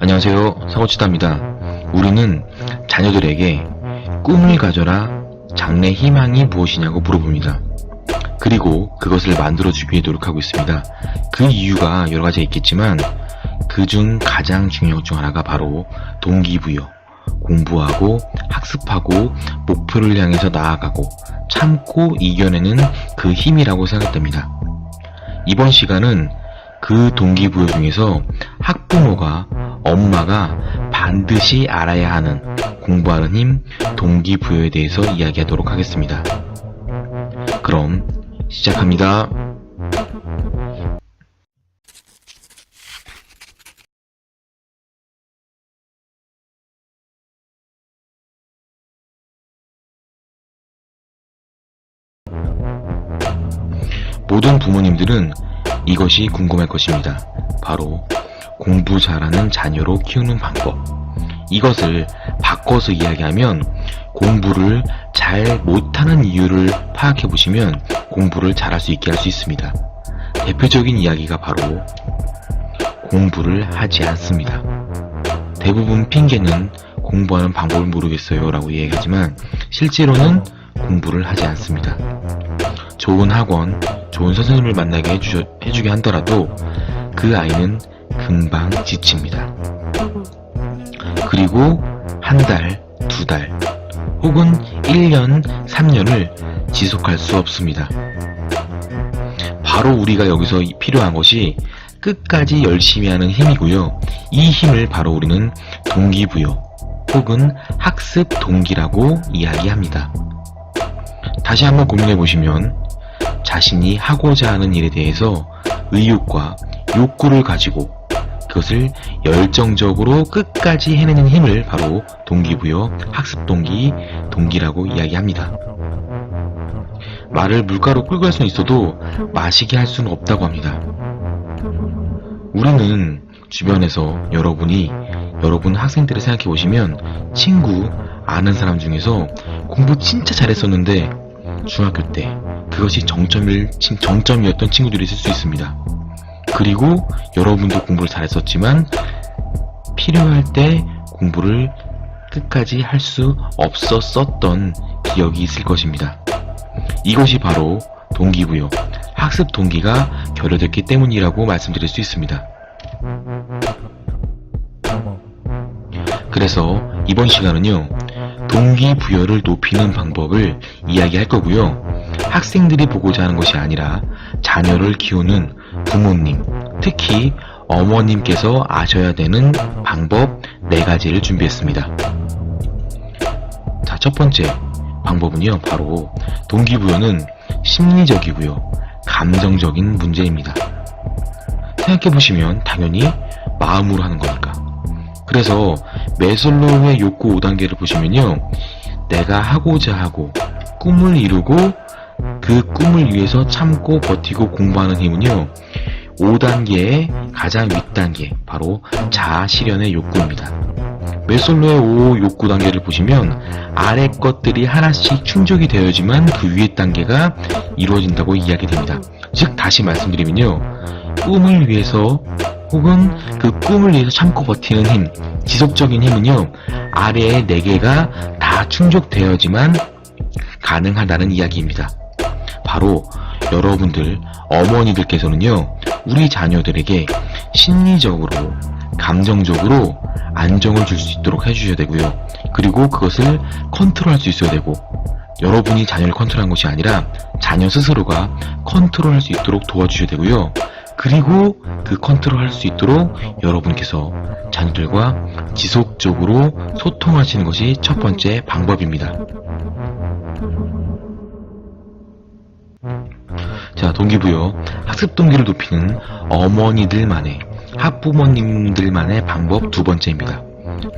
안녕하세요. 사고치다입니다. 우리는 자녀들에게 꿈을 가져라 장래 희망이 무엇이냐고 물어봅니다. 그리고 그것을 만들어주기 위해 노력하고 있습니다. 그 이유가 여러 가지 있겠지만 그 중 가장 중요한 것중 하나가 바로 동기부여. 공부하고 학습하고 목표를 향해서 나아가고 참고 이겨내는 그 힘이라고 생각됩니다. 이번 시간은 그 동기부여 중에서 학부모가 엄마가 반드시 알아야 하는 공부하는 힘 동기부여에 대해서 이야기하도록 하겠습니다. 그럼 시작합니다. 모든 부모님들은 이것이 궁금할 것입니다. 바로 공부 잘하는 자녀로 키우는 방법. 이것을 바꿔서 이야기하면 공부를 잘 못하는 이유를 파악해 보시면 공부를 잘할 수 있게 할 수 있습니다. 대표적인 이야기가 바로 공부를 하지 않습니다. 대부분 핑계는 공부하는 방법을 모르겠어요 라고 얘기하지만 실제로는 공부를 하지 않습니다. 좋은 학원, 좋은 선생님을 만나게 해주, 해주게 한더라도 그 아이는 금방 지칩니다. 그리고 한 달, 두 달, 혹은 1년, 3년을 지속할 수 없습니다. 바로 우리가 여기서 필요한 것이 끝까지 열심히 하는 힘이고요. 이 힘을 바로 우리는 동기부여 혹은 학습 동기라고 이야기합니다. 다시 한번 고민해 보시면 자신이 하고자 하는 일에 대해서 의욕과 욕구를 가지고 그것을 열정적으로 끝까지 해내는 힘을 바로 동기부여, 학습 동기, 동기라고 이야기합니다. 말을 물가로 끌고 갈 수는 있어도 마시게 할 수는 없다고 합니다. 우리는 주변에서 여러분이 여러분 학생들을 생각해 보시면 친구 아는 사람 중에서 공부 진짜 잘했었는데 중학교 때 그것이 정점일 친- 정점이었던 친구들이 있을 수 있습니다. 그리고 여러분도 공부를 잘했었지만 필요할 때 공부를 끝까지 할 수 없었었던 기억이 있을 것입니다. 이것이 바로 동기부여, 학습 동기가 결여됐기 때문이라고 말씀드릴 수 있습니다. 그래서 이번 시간은요, 동기부여를 높이는 방법을 이야기할 거고요. 학생들이 보고자 하는 것이 아니라 자녀를 키우는 부모님, 특히 어머님께서 아셔야 되는 방법 네 가지를 준비했습니다. 자, 첫 번째 방법은요, 바로 동기부여는 심리적이고요, 감정적인 문제입니다. 생각해보시면 당연히 마음으로 하는 거니까. 그래서 메슬로우의 욕구 5단계를 보시면요. 내가 하고자 하고 꿈을 이루고 그 꿈을 위해서 참고 버티고 공부하는 힘은요. 5단계의 가장 윗단계, 바로 자아 실현의 욕구입니다. 메솔로의 5 욕구 단계를 보시면 아래 것들이 하나씩 충족이 되어야지만 그 위의 단계가 이루어진다고 이야기됩니다. 즉 다시 말씀드리면요. 꿈을 위해서 혹은 그 꿈을 위해서 참고 버티는 힘, 지속적인 힘은요, 아래의 4개가 다 충족되어야지만 가능하다는 이야기입니다. 바로 여러분들, 어머니들께서는요, 우리 자녀들에게 심리적으로, 감정적으로 안정을 줄 수 있도록 해주셔야 되고요. 그리고 그것을 컨트롤할 수 있어야 되고, 여러분이 자녀를 컨트롤한 것이 아니라 자녀 스스로가 컨트롤할 수 있도록 도와주셔야 되고요. 그리고 그 컨트롤 할 수 있도록 여러분께서 자녀들과 지속적으로 소통하시는 것이 첫 번째 방법입니다. 자, 동기부여. 학습 동기를 높이는 어머니들만의, 학부모님들만의 방법 두 번째입니다.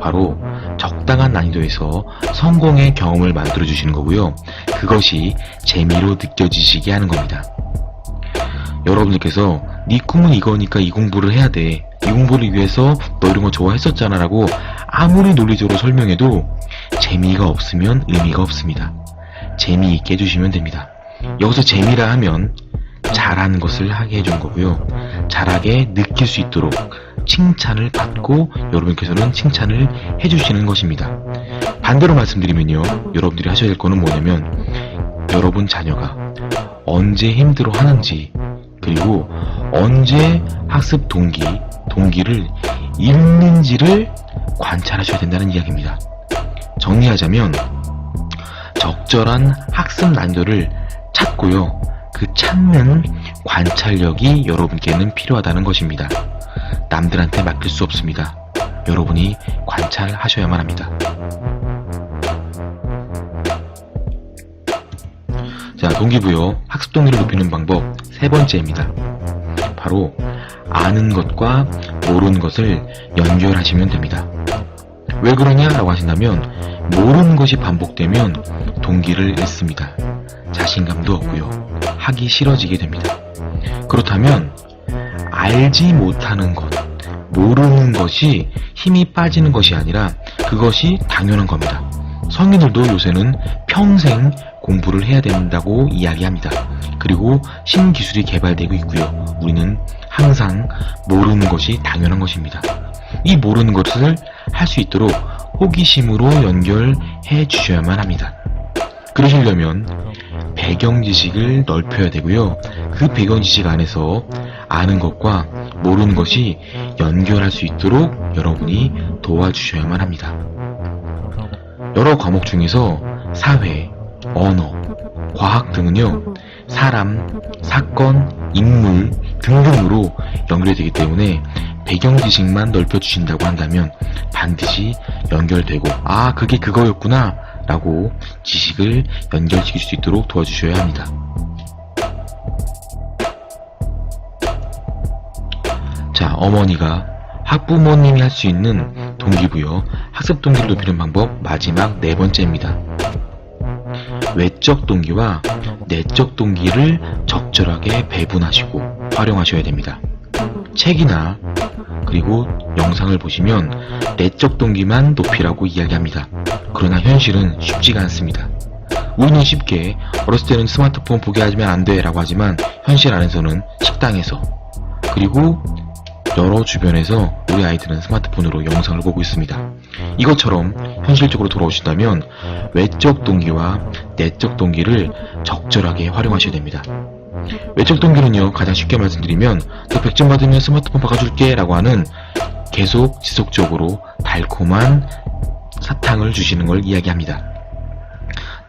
바로 적당한 난이도에서 성공의 경험을 만들어 주시는 거고요. 그것이 재미로 느껴지시게 하는 겁니다. 여러분들께서 네 꿈은 이거니까 이 공부를 해야 돼. 이 공부를 위해서 너 이런 거 좋아했었잖아 라고 아무리 논리적으로 설명해도 재미가 없으면 의미가 없습니다. 재미있게 해주시면 됩니다. 여기서 재미라 하면 잘하는 것을 하게 해주는 거고요. 잘하게 느낄 수 있도록 칭찬을 받고 여러분께서는 칭찬을 해주시는 것입니다. 반대로 말씀드리면요. 여러분들이 하셔야 될 거는 뭐냐면 여러분 자녀가 언제 힘들어 하는지 그리고 언제 학습 동기, 동기를 잃는지를 관찰하셔야 된다는 이야기입니다. 정리하자면 적절한 학습 난도를 찾고요. 그 찾는 관찰력이 여러분께는 필요하다는 것입니다. 남들한테 맡길 수 없습니다. 여러분이 관찰하셔야만 합니다. 자, 동기부여 학습 동기를 높이는 방법 세 번째입니다. 바로 아는 것과 모르는 것을 연결하시면 됩니다. 왜 그러냐라고 하신다면 모르는 것이 반복되면 동기를 잃습니다. 자신감도 없고요. 하기 싫어지게 됩니다. 그렇다면 알지 못하는 것, 모르는 것이 힘이 빠지는 것이 아니라 그것이 당연한 겁니다. 성인들도 요새는 평생 공부를 해야 된다고 이야기합니다. 그리고 신기술이 개발되고 있고요. 우리는 항상 모르는 것이 당연한 것입니다. 이 모르는 것을 할 수 있도록 호기심으로 연결해 주셔야만 합니다. 그러시려면 배경 지식을 넓혀야 되고요. 그 배경 지식 안에서 아는 것과 모르는 것이 연결할 수 있도록 여러분이 도와주셔야만 합니다. 여러 과목 중에서 사회, 언어, 과학 등은요, 사람, 사건, 인물 등등으로 연결이 되기 때문에 배경 지식만 넓혀주신다고 한다면 반드시 연결되고, 아, 그게 그거였구나, 라고 지식을 연결시킬 수 있도록 도와주셔야 합니다. 자, 어머니가 학부모님이 할 수 있는 동기부여 학습 동기를 높이는 방법 마지막 네 번째입니다. 외적 동기와 내적 동기를 적절하게 배분하시고 활용하셔야 됩니다. 책이나 그리고 영상을 보시면 내적 동기만 높이라고 이야기합니다. 그러나 현실은 쉽지가 않습니다. 우리는 쉽게 어렸을 때는 스마트폰 보게 하면 안 돼 라고 하지만 현실 안에서는 식당에서 그리고 여러 주변에서 우리 아이들은 스마트폰으로 영상을 보고 있습니다. 이것처럼 현실적으로 돌아오신다면 외적 동기와 내적 동기를 적절하게 활용하셔야 됩니다. 외적 동기는요, 가장 쉽게 말씀드리면 너 100점 받으면 스마트폰 바꿔줄게 라고 하는 계속 지속적으로 달콤한 사탕을 주시는 걸 이야기합니다.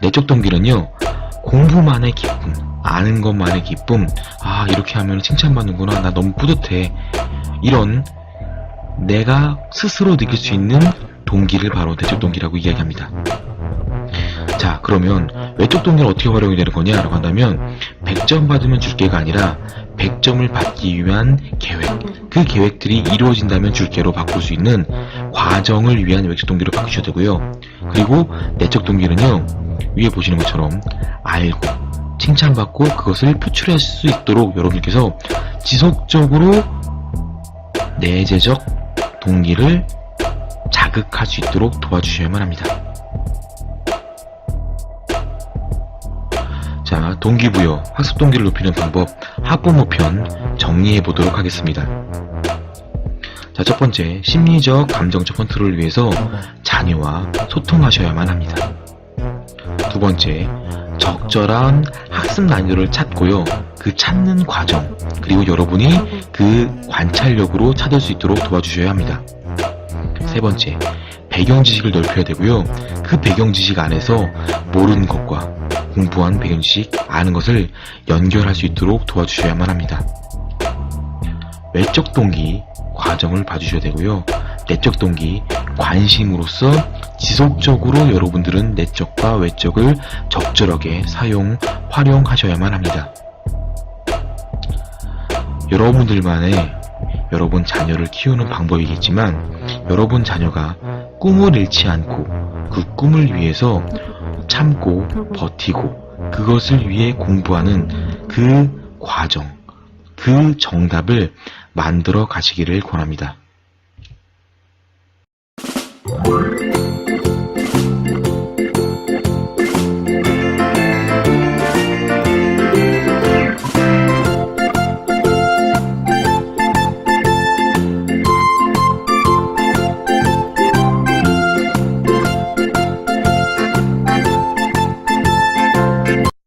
내적 동기는요, 공부만의 기쁨, 아는 것만의 기쁨, 아, 이렇게 하면 칭찬받는구나, 나 너무 뿌듯해. 이런 내가 스스로 느낄 수 있는 동기를 바로 내적 동기라고 이야기합니다. 자, 그러면 외적 동기는 어떻게 활용이 되는 거냐라고 한다면 100점 받으면 줄게가 아니라 100점을 받기 위한 계획, 그 계획들이 이루어진다면 줄게로 바꿀 수 있는 과정을 위한 외적 동기로 바꾸셔야 되고요. 그리고 내적 동기는요, 위에 보시는 것처럼 알고, 칭찬받고 그것을 표출할 수 있도록 여러분께서 지속적으로 내재적 동기를 자극할 수 있도록 도와주셔야만 합니다. 자, 동기부여, 학습 동기를 높이는 방법, 학부모 편 정리해 보도록 하겠습니다. 자, 첫 번째, 심리적, 감정적 컨트롤을 위해서 자녀와 소통하셔야만 합니다. 두 번째, 적절한 학습 난이도를 찾고요. 그 찾는 과정, 그리고 여러분이 그 관찰력으로 찾을 수 있도록 도와주셔야 합니다. 세 번째, 배경 지식을 넓혀야 되고요. 그 배경 지식 안에서 모르는 것과 공부한 배경 지식, 아는 것을 연결할 수 있도록 도와주셔야만 합니다. 외적 동기 과정을 봐주셔야 되고요. 내적 동기 관심으로서 지속적으로 여러분들은 내적과 외적을 적절하게 사용, 활용하셔야만 합니다. 여러분들만의 여러분 자녀를 키우는 방법이겠지만 여러분 자녀가 꿈을 잃지 않고 그 꿈을 위해서 참고 버티고 그것을 위해 공부하는 그 과정, 그 정답을 만들어 가시기를 권합니다.